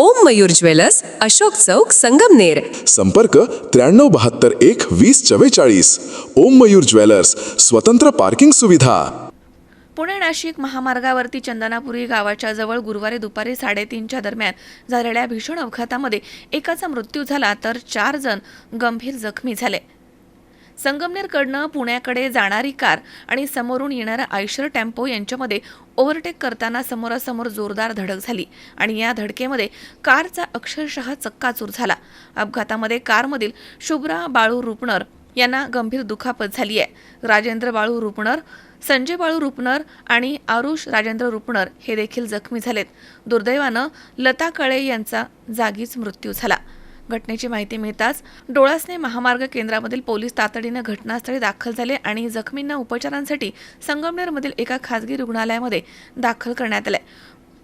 ओम Mayur jewellers Ashok Chowk Sangamner संपर्क त्र्याण्णव बहात्तर एक वीस चव्वेचाळीस. ओम मयूर ज्वेलर्स स्वतंत्र पार्किंग सुविधा. पुणे नाशिक महामार्गावरती चंदनापुरी गावाच्या जवळ गुरुवारी दुपारी साडेतीनच्या दरम्यान झालेल्या भीषण अपघातामध्ये एकाचा मृत्यू झाला तर चार जण गंभीर जखमी झाले. संगमनेरकडनं पुण्याकडे जाणारी कार आणि समोरून येणारा आयशर टेम्पो यांच्यामध्ये ओव्हरटेक करताना समोरासमोर जोरदार धडक झाली आणि या धडकेमध्ये कारचा अक्षरशः चक्काचूर झाला. अपघातामध्ये कारमधील शुभ्रा बाळू रुपणर यांना गंभीर दुखापत झाली आहे. राजेंद्र बाळू रुपणर संजय बाळू रुपनर आणि आरुष राजेंद्र रुपनर हे देखील जखमी झालेत. दुर्दैवानं लता कळे यांचा जागीच मृत्यू झाला. घटनेची माहिती मिळताच डोळासने महामार्ग केंद्रामधील पोलीस तातडीनं घटनास्थळी दाखल झाले आणि जखमींना उपचारांसाठी संगमनेरमधील एका खासगी रुग्णालयामध्ये दाखल करण्यात आलंय.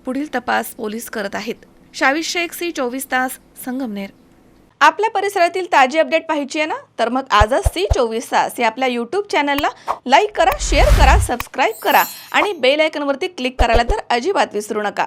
पुढील तपास पोलीस करत आहेत. शावीस शेख सी चोवीस तास संगमनेर. आपल्या परिसरातील ताजी अपडेट पाहिजे आहे ना? तर मग आजच सी चोवीस तास या आपल्या यूट्यूब चॅनलला लाईक करा शेअर करा सबस्क्राईब करा आणि बेल आयकनवरती क्लिक करायला तर अजिबात विसरू नका.